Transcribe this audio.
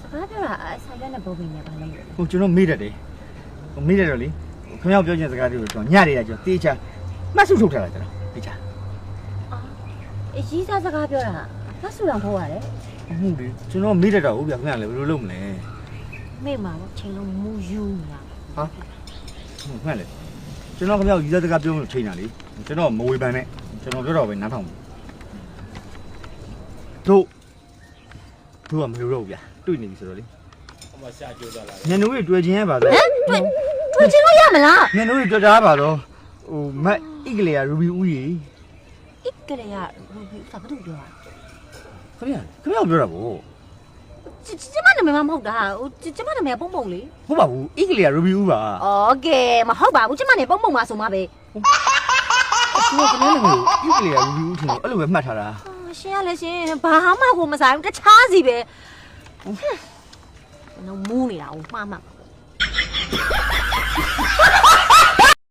စကားပြောတာအဆိုင်ကနဲ့ပုံပင်နဲ့ဘာလို့လဲဟိုကျွန်တော်မေးတတ်တယ်ဟိုမေးတတ်တော့လေခင်ဗျားပြောချင်စကားတွေကိုကျွန်တော်ညတွေကကျွန်တော်တေးချာမှတ်စုထုတ်ထားတာကျွန်တော်တေးချာအရေးစားစကားပြောတာငါဆူတောင်ထိုးရတယ်ဟုတ်ပြီကျွန်တော်မေးတတ်တော့ဟုတ်ဗျာခင်ဗျားလည်းဘယ်လိုလုပ်မလဲမိမှာတော့ချိန်လုံးမူယူနေတာဟာဟုတ်ခင်ဗျားလည်းကျွန်တော်ခင်ဗျားကိုယူသားစကားပြောလို့ချိန်တာလေကျွန်တော်မဝေဖန်နဲ့ကျွန်တော်ပြောတော့ပဲနားထောင်တို့ သူကမလိုတော့ဘူးဗျာတွေ့နေပြီဆိုတော့လေဟိုမှာရှာကြိုးစားလာတယ်ညနှိုးတွေတွေ့ချင်းရပါတော့ဟမ်တွေ့တွေ့ချင်းလို့ရမလားညနှိုးတွေတွေ့တာပါတော့ဟိုမတ်ဣကလေယာရူဘီဦးကြီးဣကလေယာရူဘီဦးကဘာလို့ပြောတာခင်ဗျာခင်ဗျာပြောတာဗောကျမနာမည်မဟုတ်တာဟိုကျမနာမည်ပုံပုံလေဟုတ်ပါဘူးဣကလေယာရူဘီဦးပါဩကဲမဟုတ်ပါဘူးကျမနာမည်ပုံပုံပါဆိုမှပဲကျမကနာမည်ဣကလေယာရူဘီဦးထင်လို့အဲ့လိုပဲမှတ်ထားတာ ရှင်ရလဲရှင်ဘာမှကိုမဆိုင်ဘူးတခြားစီပဲဟွန်းကျွန်တော်မူးနေတာကိုမှားမှား